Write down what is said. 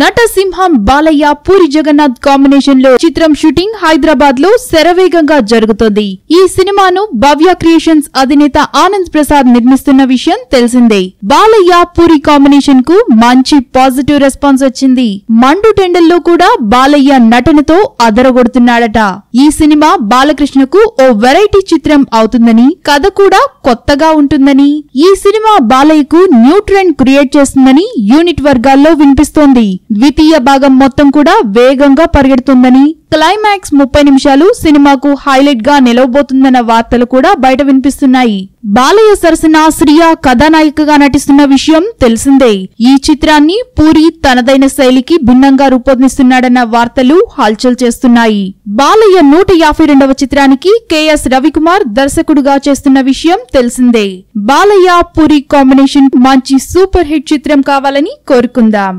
నటసింహం బాలయ్య పూరి జగన్నాథ్ కాంబినేషన్లో చిత్రం షూటింగ్ హైదరాబాద్లో శరవేగంగా జరుగుతోంది. ఈ సినిమాను భవ్య క్రియేషన్స్ అధినేత ఆనంద్ ప్రసాద్ నిర్మిస్తున్న విషయం తెలిసిందే. బాలయ్య పూరి కాంబినేషన్కు మంచి పాజిటివ్ రెస్పాన్స్ వచ్చింది. మండు టెండల్లో కూడా బాలయ్య నటనతో అదరగొడుతున్నాడట. ఈ సినిమా బాలకృష్ణకు ఓ వెరైటీ చిత్రం అవుతుందని కథ కూడా కొత్తగా ఉంటుందని. ఈ సినిమా బాలయ్యకు న్యూ ట్రెండ్ క్రియేట్ చేస్తుందని యూనిట్ వర్గాల్లో వినిపిస్తోంది. ద్వితీయ భాగం మొత్తం కూడా వేగంగా పరిగెడుతుందని క్లైమాక్స్ ముప్పై నిమిషాలు సినిమాకు హైలైట్గా నిలవబోతుందన్న వార్తలు కూడా బయట వినిపిస్తున్నాయి. బాలయ్య సరసన శ్రియా కథానాయికగా నటిస్తున్న విషయం తెలిసిందే. ఈ చిత్రాన్ని పూరి తనదైన శైలికి భిన్నంగా రూపొందిస్తున్నాడన్న వార్తలు హల్చల్ చేస్తున్నాయి. బాలయ్య నూట యాభై రెండవ చిత్రానికి కెఎస్ రవికుమార్ దర్శకుడుగా చేస్తున్న విషయం తెలిసిందే. బాలయ్య పూరి కాంబినేషన్ మంచి సూపర్ హిట్ చిత్రం కావాలని కోరుకుందాం.